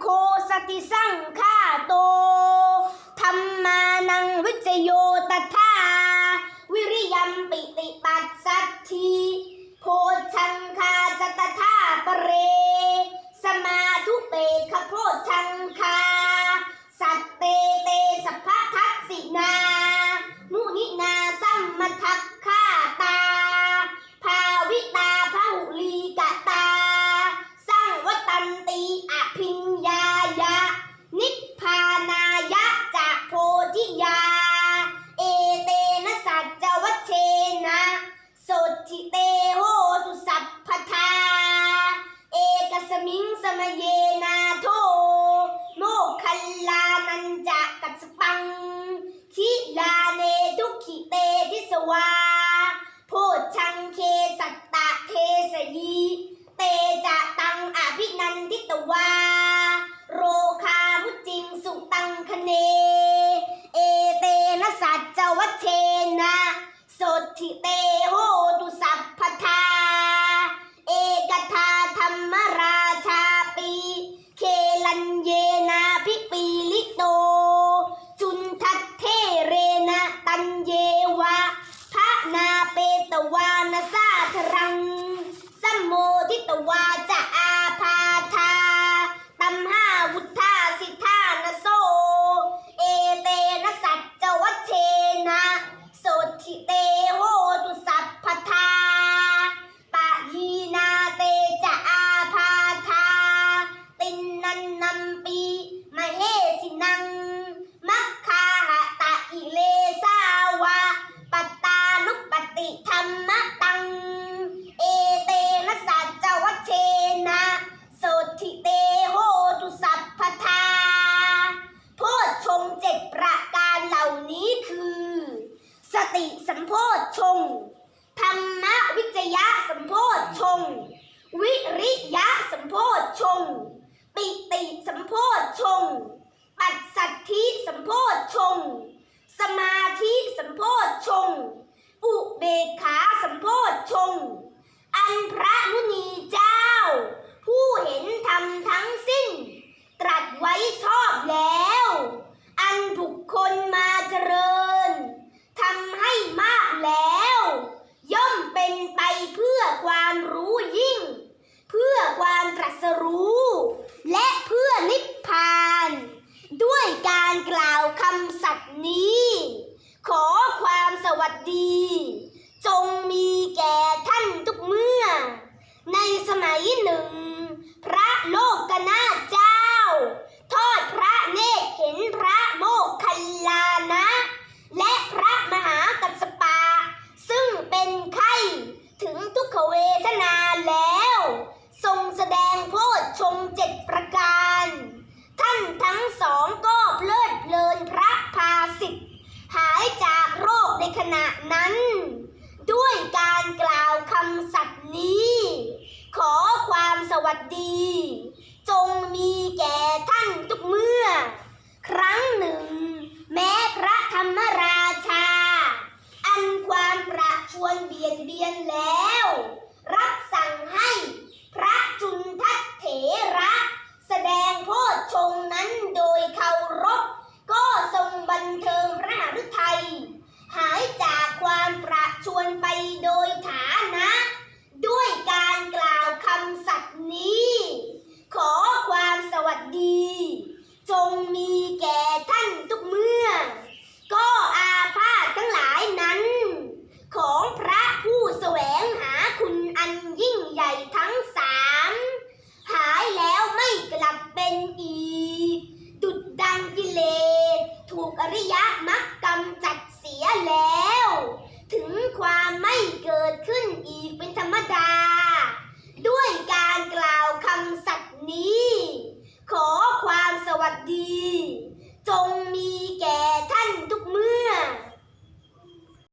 โคสติสังฆาโตธรรมานังวิจโยตถ ยะสมโพธชง วิริยะสมโพธชง ปิติสมโพธชง ปัจสัทธิส สรู้ และเพื่อนิพพาน ด้วยการกล่าวคำสัตย์นี้ ขอความสวัสดี จงมีแก่ท่านทุกเมื่อ ในสมัยหนึ่ง พระโลกกนาเจ้า ทอดพระเนตรเห็นพระโมกขลลานะ และพระมหากัสปา ซึ่งเป็นไข้ถึงทุกขเวทนาแล้ว งแสดงโพชชงเจ็ดประการ ท่านทั้งสองก็เพลิดเพลินพระภาสิทธิ์หายจากโรคในขณะนั้น ด้วยการกล่าวคำสัตย์นี้ ขอความสวัสดี จงมีแก่ท่านทุกเมื่อ ครั้งหนึ่ง